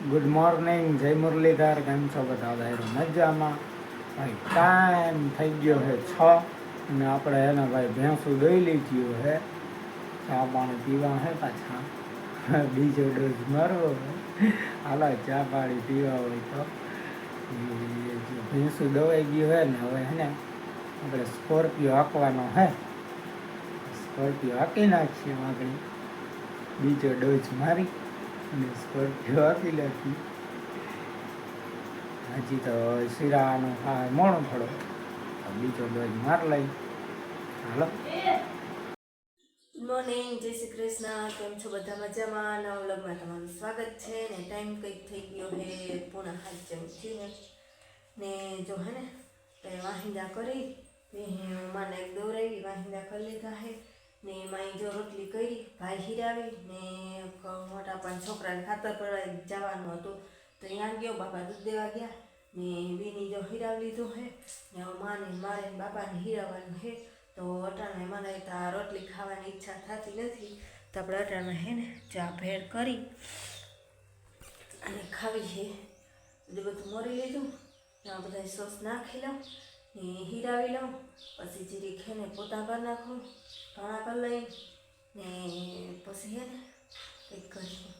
Good morning જય મુરલીધર, કેમ છો બધા? ભાઈ મજામાં? ભાઈ ટાઈમ થઈ ગયો છે છ અને આપણે એને ભાઈ ભેંસું દોઈ લીધ્યું છે. ચા પાણી પીવા છે પાછા. બીજો ડોઝ મારવો હાલો, ચા પાણી પીવા હોય તો. ભેંસું દવાઈ ગયું છે ને, હવે છે ને આપણે સ્કોર્પિયો હાંકવાનો છે. સ્કોર્પિયો હાંકી નાખીએ આગળ બીજો ડોઝ મારી. સ્કોર્પિયો આપી હજી તો શિરાનો હા મોણો થોડો બીજો ડોઝ માર લઈ. હાલો. મોર્નિંગ જય શ્રી કૃષ્ણ. કેમ છો બધા મજામાં? નવા તમારું સ્વાગત છે ને ટાઈમ કંઈક થઈ ગયો હે, પૂણા હાથ જેવું થયું ને. જો હે ને, તે વાહિંદા કરી માને એક દોરાવી વાહિંદા કરી લીધા હે. ને એમાં જો રોટલી કરી, ભાઈ હિરાવી, ને મોટા પણ છોકરાને ખાતર પડવા જવાનું હતું. તો ત્યાં ગયો, બાપા દૂધ દેવા ગયા. ને બીની જો હિરાવી લીધું હે. ને માને મારે બાપાને હિરાવવાનું હે. તો અટાણે મને તો રોટલી ખાવાની ઈચ્છા થતી નથી. તો આપણે અટાણે હે ને ચા ભેળ કરી અને ખાવી છે એટલે બધું મોરી લીધું. ત્યાં બધા સોસ નાખી લઉં ને હીરાવી લઉં. પછી જીરી ખેને પોતા કરી નાખું. ધાણા કરી લઈ ને પછી હે ને કંઈક કરશું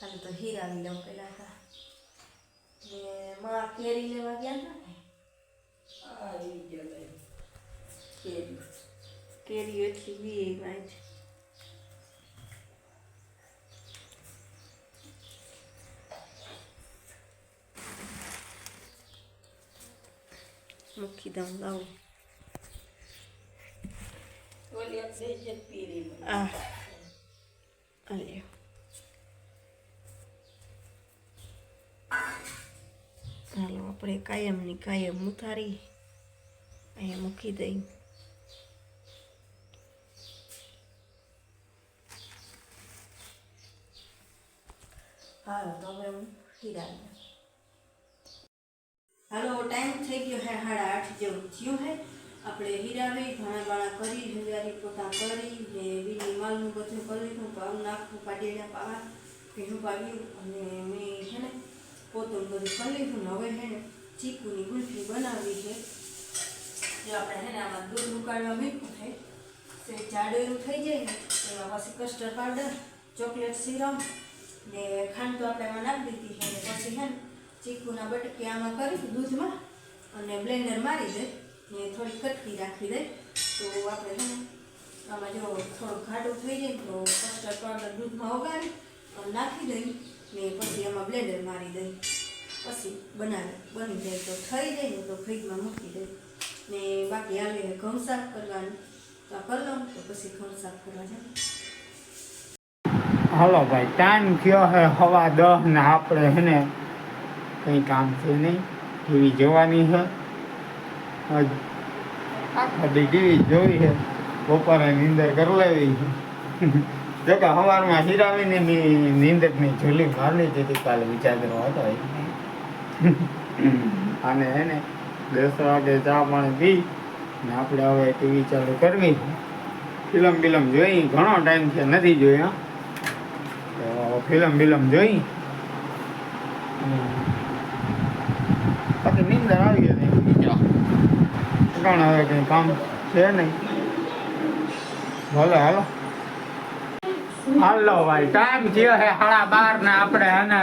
હાલ તો હીરાવી લઉં પહેલાં હતા ને માં કેરી લેવા ગયા હતા ને? કેરી. કેરી એટલી બી એમાં જ મૂકી દઉં લાવું. આ. આ લ્યો. ચાલો આપણે કાયમની કાયમ ઉતારી અહીંયા મૂકી દઈ. હાલો હું ટાઈમ થઈ ગયો હે સાડા આઠ જેવું થયું હે. આપણે હીરાવી ઘણા બાળા કરી હરિયાળી પોતા કરી, ને વીની માલનું બધું કરી લીધું. પાવ નાખવું પાડીને પાવા ભીનું પાડ્યું અને મેં છે ને પોતું બધું કરી લીધું ને હવે છે ચીકુની ગુલ્ફી બનાવી છે. જે આપણે હેને આમાં દૂધ ઉકાળવા મૂક્યું છે તે જાડેરું થઈ જાય ને, એમાં પછી કસ્ટર્ડ પાવડર ચોકલેટ સિરમ ને ખાંડ તો આપણે એમાં નાખી દીધી છે પછી છે ને ચીકુના બટકી આમાં કરી દૂધમાં અને બ્લેન્ડર મારી દે ને થોડી કટકી રાખી દે. તો આપણે છે આમાં જો થોડું ઘાટું થઈ જાય તો કસ્ટર્ડ પાવડર દૂધમાં ઓગાળી નાખી દઈ ને પછી એમાં બ્લેન્ડર મારી દઈ. પછી બનાવી. બની જાય તો થઈ જાય ને તો ફ્રીજમાં મૂકી દઈ ને બાકી હાલે ઘઉં સાફ કરવાનું. તો કરી લઉં તો પછી ઘઉં સાફ કરવા જાય હલો ભાઈ, ટાઈમ થયો હે હવા દહ ને આપણે હે ને કંઈ કામ છે નહીં. ટીવી જોવાની છે આખા ટીવી જોઈ છે બપોરે નીંદર કરી લેવી છે જો કે સવારમાં હિરાવીને ની નીંદરની ઝૂલી મારલી જતી કાલે વિચારનો હતો. અને એને દસ વાગે ચા પાણી પી ને આપણે હવે ટીવી ચાલુ કરવી. ફિલ્મ બિલમ જોઈ ઘણો ટાઈમ છે નથી જોયો. તો ફિલ્મ બિલમ જોઈ. પછી નીંદર આવી ગઈ હતી. કારણ હવે કંઈ કામ છે નહીં. ભલે હાલો. હાલો ભાઈ ટાઈમ થયો છે સાડા બાર ને આપણે એને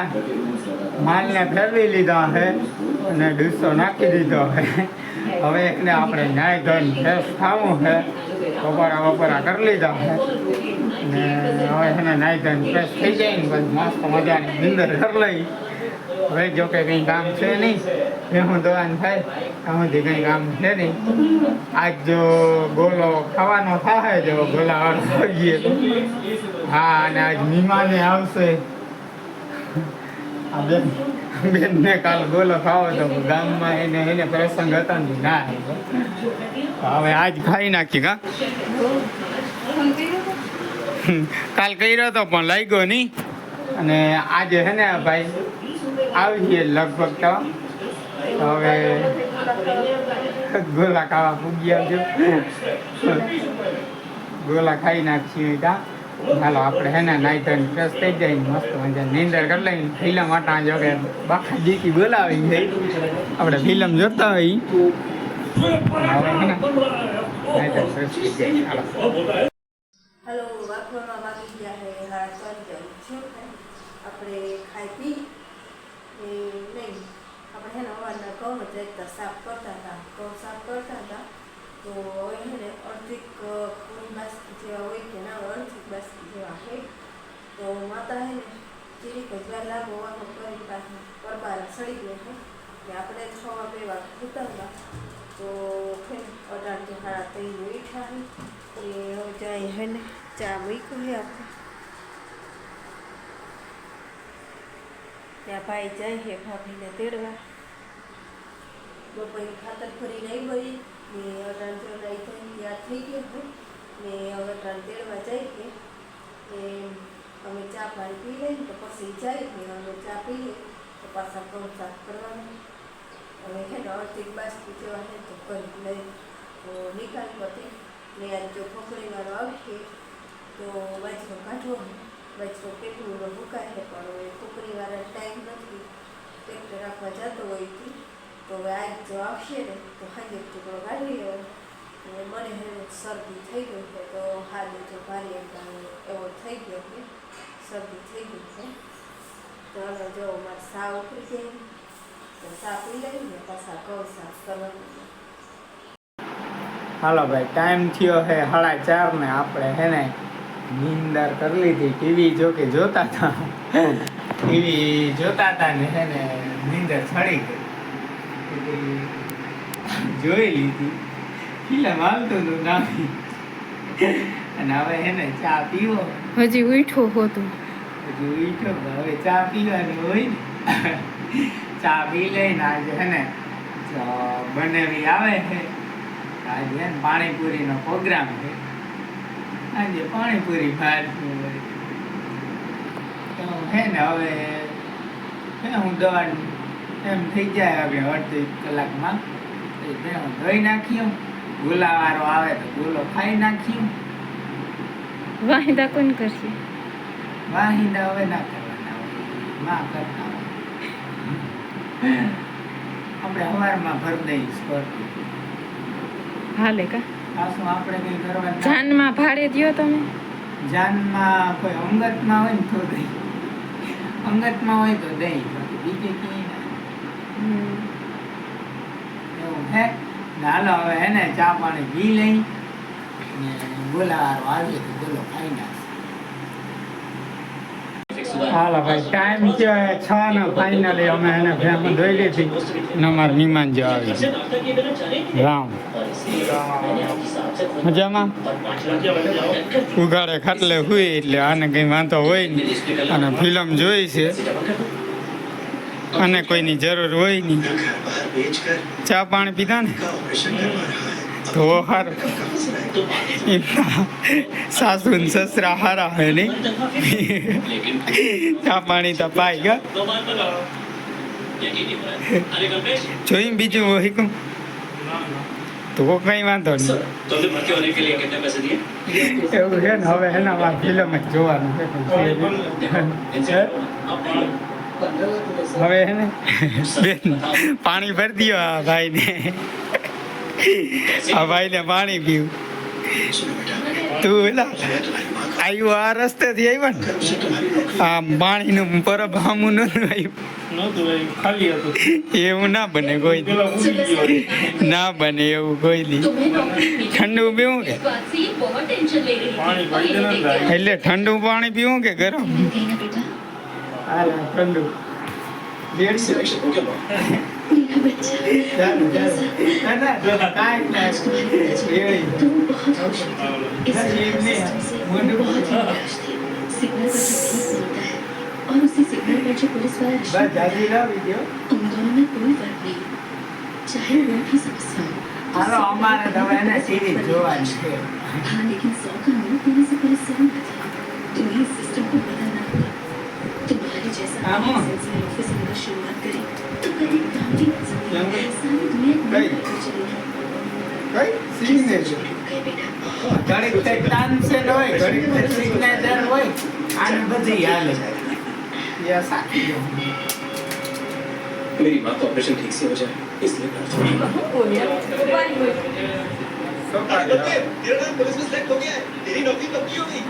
માલને ફેરવી લીધા છે અને ડૂસો નાખી દીધો છે હવે એકને આપણે ન્યાય ધોઈને ફ્રેશ થવું છે બપોરા બપોરા કરી લીધા છે ને હવે એને નાઈ ધોઈને ફ્રેશ થઈ જાય ને પછી મસ્ત મજાની નિંદર કરી લઈ. હવે જો કે કંઈ કામ છે નહીં એ હું દવાન થાય, આમાંથી કંઈ કામ છે નહીં. આજ જો ગોલો ખાવાનો થાય, જો ગોલા વાળો ગઈએ હા અને આજ મહેમાને આવશે. આ બેન. બેનને કાલ ગોલો ખાવો તો ગામમાં એને એને પ્રસંગ હતા ને ના. હવે આજ ખાઈ નાખી કા કાલ કર્યો તો પણ લાગ્યો નહીં. અને આજે હે ને ભાઈ આવીએ લગભગ તો. હવે ગોલા ખાવા પૂગી આવજો ગોલા ખાઈ નાખીએ કા હાલો આપણે હે ને નાઈ ધોઈને ફ્રેશ થઈ જાય મસ્ત મજા નીંદર કરી લઈ ફિલ્મ આટા જો કે બાખા જીકી બોલાવી ગઈ આપણે ફિલ્મ જોતા હોય હવે હે ને નાઈ ધોઈને ફ્રેશ થઈ જાય હાલો હલો વાપરવામાં વાગી ગયા છે હાડા ચાલી જાય છે આપણે ખાઈ પી એ નહીં આપણે હે ને અવારના ઘઉં જ એકતા સાફ કરતા હતા ઘઉં સાફ કરતા હતા તો હે ને અડધીક પૂરી બાસ્કી જેવા હોય કે ના હોય અડધીક બાસ્કી જેવા છે તો માતા હે ને ચીરીક જ વાર લાગો વાનો કરી પાસે પરબારા સડી ગયા છે કે આપણે છવા પીવા ઉતરવા તો હે ને અઢારથી હાડા ત્રણ મીઠા એ હવે જાય હે ને, ચા મૂક્યું હે આપણે. ત્યાં ભાઈ જાય છે ભાભીને તેડવા. બપોરે ખાતર ફરી નહીં ગઈ ને અટાણ જો નહીં થઈ યાદ થઈ ગયો હતું. ને હવે અટાણ તેડવા જાય કે અમે ચા પાણી પી લઈએ તો પછી જાય ને અમે ચા પીએ તો પાછા ઘઉં સાફ કરવાનું. હવે હે ને અડધી બાસ્કી જેવા તો કરી લઈ તો નિકાલ પતી ને આ જો ફોકરીવાળો આવશે તો બાજરો કાઢવો. બાજરો કેટલું ભૂકાય છે, પણ ફોકરીવાળા ટાઈમ નથી. ટ્રેક્ટર રાખવા જતો હોય છે તો હવે આજ જો આવશે ને તો હાજર ટુકડો કાઢી લેવો અને મને હે શરદી થઈ ગયું છે તો હાજર જો ભારે એવો થઈ ગયો છે શરદી થઈ ગઈ છે. તો હવે જો મારે સા ઉતરી જાય તો સા પી લઈને પાછા ઘઉં સાફ કરવાનું હાલો ભાઈ ટાઈમ થયો હે સાડા ચાર ને આપણે હે ને નિંદર કરી લીધી. ટીવી જો કે જોતા હતા. ટીવી જોતા હતા ને હે ને નિંદર ચડી ગઈ. જોઈ લીધી. ફિલ્મ આવતો હતું નાની અને હવે હે ને ચા પીવો. હજી ઉઠો હોતું. હજી ઉઠો હવે ચા પીવાની હોય ને. ચા પી લઈને આજે હે ને બનેવી આવે છે. આજે હે ને પાણીપુરીનો પ્રોગ્રામ છે. આજે પાણીપુરી ભાતનું હોય. તો હે ને હવે હે હું દવા એમ થઈ જાય હવે અડધી કલાકમાં. બે ધોઈ નાખ્યું ગુલાવાળો આવે તો ગુલો ખાઈ નાખ્યું વાહિદા કોણ કરશે? વાહિંદા હવે ના કરવાના માં ના કરતા આપણે અમારમાં ભર દઈ કરતું હાલે કા? પાછું આપણે કઈ કરવાનું? જાનમાં ભાડે દ્યો તમે? જાનમાં કોઈ અંગતમાં હોય ને તો દઈ. અંગતમાં હોય તો દઈ. બીજી ના હાલો ભાઈ ટાઈમ છ નો ફાઇનલી અમે એને ફેમ ધોઈ લીધી ને અમારે મહેમાન જે આવી. રામ. મજામાં? ઉઘાડે ખાટલે હોય એટલે આને કંઈ વાંધો હોય નહીં. અને ફિલ્મ જોઈ છે. અને કોઈની જરૂર હોય નહીં. ચા પાણી પીધા ને? તો હાર. સાસુ ને સસરા હારા હોય નહીં. ચા પાણી તો પાય ગા જોઈ બીજું હોય કું તો કઈ વાંધો નહીં. એવું છે ને હવે એના વાત ફિલ્મ જ જોવાનું છે. હવે પાણી ભરી દો આ ભાઈને. આ ભાઈને પાણી પીવું. તું એલા આવ્યું આ રસ્તેથી આવ્યો ને? આ પાણીનું પરબ હામું નહોતું આવ્યું એવું ના બને કોઈ ના બને એવું કોઈ દી. ઠંડુ પીવું કે? એટલે ઠંડુ પાણી પીવું કે ગરમ? बेटा હાલ ઠંડુ દેડસો हो गया मेरा बच्चा ચાલો ચાલો ના ના કાંઈ ના એવી तुम बहुत खुश थी इस नहीं, नहीं, सिस्टम से मुझे- बहुत ही निराश थी सिग्नल पर जो ठीक बोलता है और उसी सिग्नल पर जो पुलिस वाला બસ रिश्वत જાજી લાવી દો उन दोनों में कोई फर्क नहीं चाहे वो भी समझता हो હાલો અમારે તો હવે એને સિરીઝ જોવાની છે हाँ लेकिन सौ का नोट देने से पुलिस सहमत है तुम्हें चलेगी કઈ સિગ્નેચર गए बिना ઘડીક કંઈક ટ્રાન્સેલ હોય ઘડીક કંઈક સિગ્નેચર હોય આને બધી હાલે એ સાચી છે. मेरी माँ का ऑपरेशन ठीक से हो जाए इसलिए प्रार्थना શું કરે? तेरा नाम पुलिस में सेलेक्ट हो गया है तेरी नौकरी कब की होगी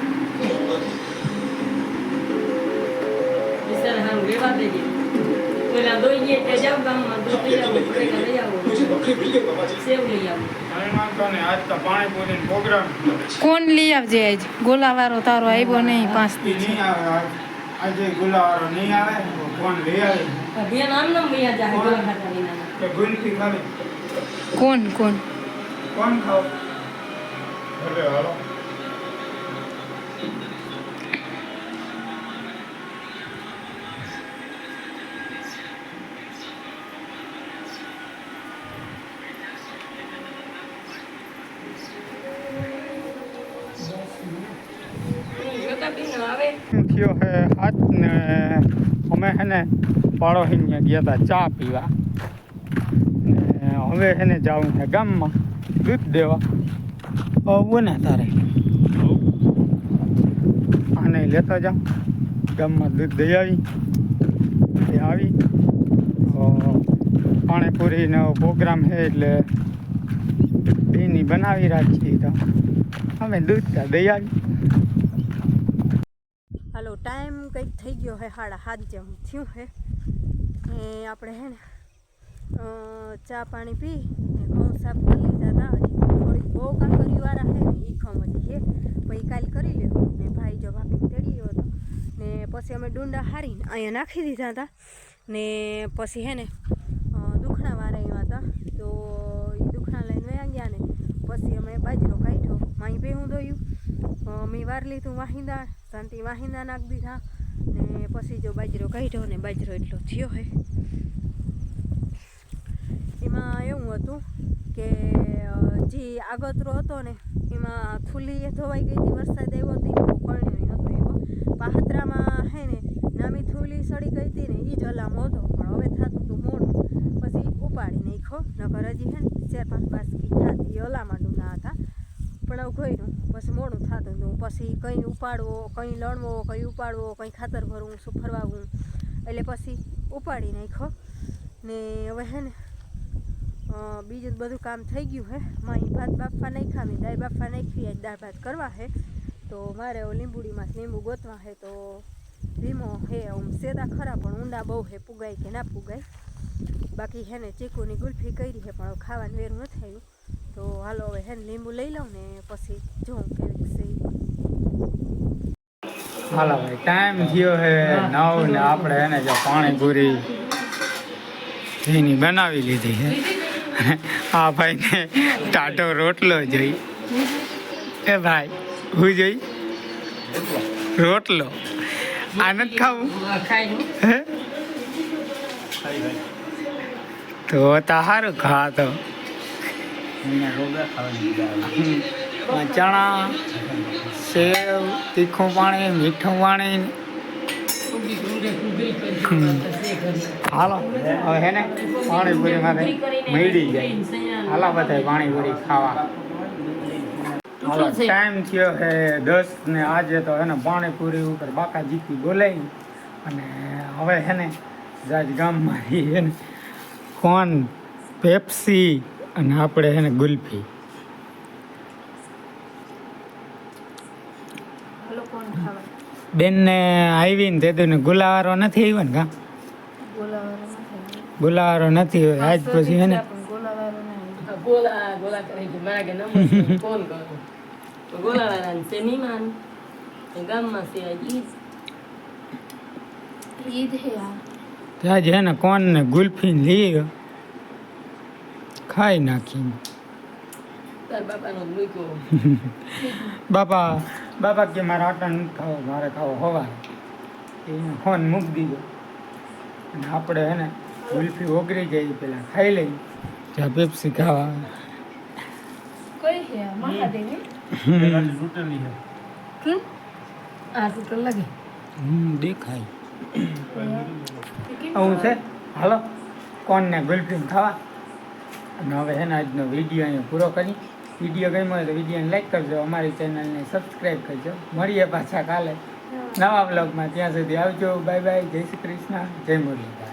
કોણ લઈ આવજે આજ? ગોલાવાળો તારો આવ્યો નહીં પાંચથી આજે ગોલાવાળો નહીં આવે કોણ લઈ આવે કોણ કોણ? કોણ ખાવ? આવે? થયો હે? હાથ ને અમે હે ને પાડોશીને ગયા હતા ચા પીવા. ને હવે હે ને જવું છે ગામમાં. દૂધ દેવા. આવું ને તારે. આને લેતા જાઉં. ગામમાં દૂધ દઈ આવી. એ આવી. પાણીપુરીનો પ્રોગ્રામ છે એટલે એની બનાવી રાખી તો અમે દૂધ ત્યાં દઈ આવી. ટાઈમ કંઈક થઈ ગયો હે સાડા સાત જેમ થયું હે. ને આપણે હે ને ચા પાણી પી ને ઘઉં સાફ કરી લીધા હતા. હજી થોડીક બહુ કાંકરીવાળા હે ને એ ખમ હજી છે પછી કાલ કરી લેવું. ને ભાઈ જો ભાભી તેડી ગયો હતો. ને પછી અમે ડુંડા હારીને અહીંયા નાખી દીધા હતા. ને પછી હે ને દુખણાવાળા એવા હતા. તો એ દુખણા લઈને વયા ગયા ને, પછી અમે બાજરો કાઢ્યો. માહી ભેહું દોયું મેં વાર લીધું વાહિંદા શાંતિ વાહિંદા નાખી દીધા. ને પછી જો બાજરો કાઢ્યો ને બાજરો એટલો થયો હે. એમાં એવું હતું કે જે આગતરો હતો ને, એમાં એ ધોવાઈ ગઈ હતી, વરસાદ આવ્યો હતો બહુ કણ્યો એવો. પાહત્રામાં હે ને નામી થૂલી સડી ગઈ હતી ને એ જ હલામો હતો, પણ હવે થતું હતું મોડું. પછી ઉપાડી નાખ્યો, નકર હજી હે ને, ચાર પાંચ બાસકી થતી, એ હલામાં ના હતા. પણ આવું ગયું પછી મોડું થતું હતું. પછી કંઈ ઉપાડવો, કંઈ લણવો, કંઈ ઉપાડવો, કંઈ ખાતર ભરવું, શું ફરવાવું. એટલે પછી ઉપાડી નાખ્યો. ને હવે હે ને બીજું બધું કામ થઈ ગયું હે. માહી ભાત બાફા નાખ્યા, મેં દાળ બાફવા નાખી, આજ દાળ ભાત કરવા હે. તો મારે લીંબુડીમાં લીંબુ ગોતવા હે, તો ધીમો હે, આમ સેદા ખરા, પણ ઊંડા બહુ હે, પુગાય કે ના પુગાય. બાકી હે ને, ચીકુની ગુલ્ફી કરી હે, પણ ખાવાનું વેરું નથી આવ્યું તો હાલો હવે હે લીંબુ લઈ લઉં ને પછી જોઉં કેવી હાલો ભાઈ ટાઈમ થયો હે નવ ને આપણે એને જો પાણીપુરી ઘીની બનાવી લીધી છે આ ભાઈને ટાટો રોટલો જોઈ. એ ભાઈ, હું જોઈ? રોટલો. આ નથી ખાવું? ખાઈ લો ખા તો તો સારું ખા તો ચણા સેવ તીખું પાણી મીઠું પાણી. હાલો હવે હે ને પાણીપુરી માટે મળી જાય. હાલા બધા પાણીપુરી ખાવા. હાલો ટાઈમ થયો છે દસ ને આજે તો હે ને પાણીપુરી ઉપર બાકા જીતી બોલાવી અને હવે હે ને જાજ ગામમાં એને કોન પેપ્સી અને આપણે એને ગુલ્ફી. બેનને આવી ને તે ને ગુલાવારો નથી આવ્યો ને કા? નથી ગુલાવારો નથી હોય આજ પછી એને છે છે છે ત્યાં જ હે ને કોણ ને ગુલ્ફી લઈ ગયો ખાઈ નાખી બાપા બાપા કે મારા આટા નથી ખાવો મારે ખાવો હવા. એને ફોન મૂકી દીધો. અને આપણે હે ને ગુલ્ફી ઓગળી જાય પેલા ખાઈ લઈ. ચા પેપ્સી ખાવા કઈ હે આ મહાદેવી? હમ. આ તો તો લાગે. હમ દેખાય. આવું છે? હાલો કોણ ને ગુલ્ફી ખાવા? અને હવે છે ને આજનો વીડિયો અહીંયા પૂરો કરી. વીડિયો ગમ્યો હોય તો વિડીયોને લાઈક કરજો અમારી ચેનલને સબસ્ક્રાઈબ કરજો. મળીએ પાછા કાલે. નવા બ્લોગમાં ત્યાં સુધી આવજો. બાય બાય જય શ્રી કૃષ્ણ. જય મુરલી